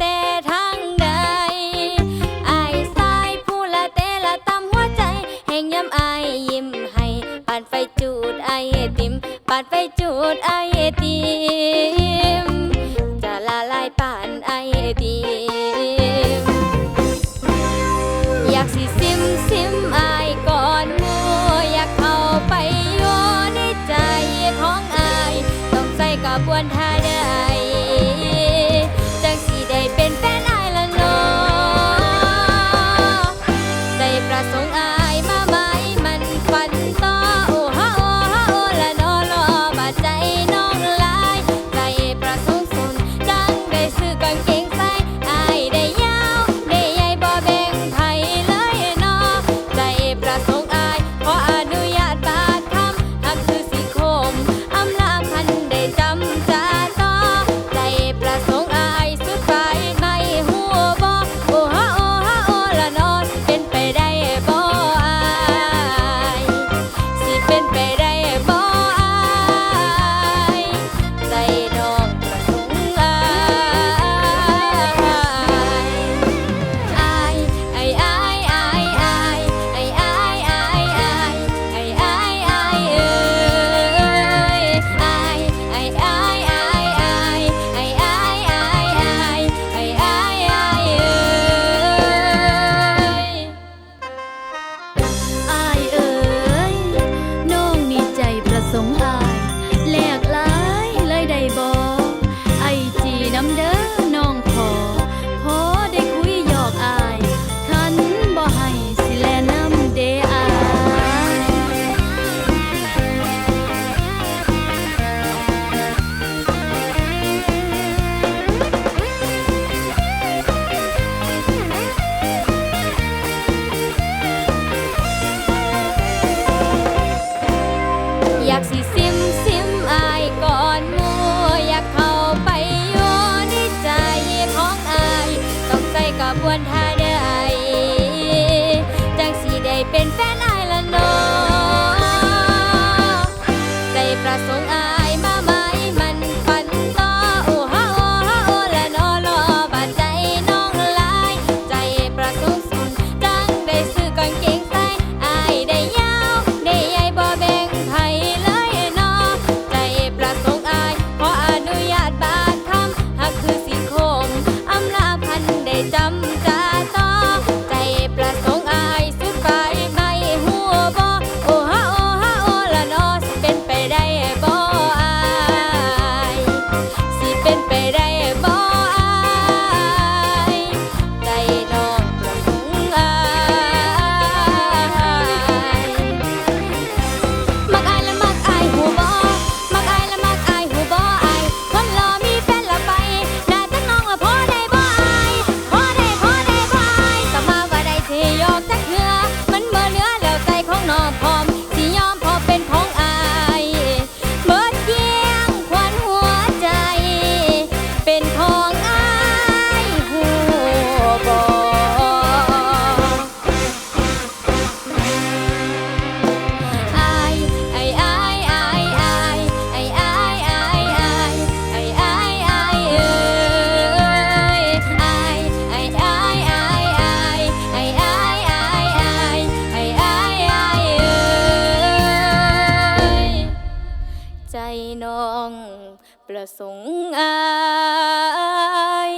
แต่ทางใดอสายผู้ละแต่ละตำหัวใจ แห่งย้ำอยิมให้ปานไฟจูดอติมปานไฟจูดอาติม จะละลายปานไอาติม อยากสิซิมซิมไอาก่อนมัวอยากเข้าไปโยในใจของไอาต้องใส่กระบวนท่า лего. บวนท่าเด้อไอจังสีได้เป็นแฟนอาละนอใจประสงค์อายมาหมายมันนต่อโอ้ฮาโอ้ฮาโอละนอลอบาดใจน้องลาย ใจประสงค์สุนจังได้ซื้อกางเกง องประสงค์อาย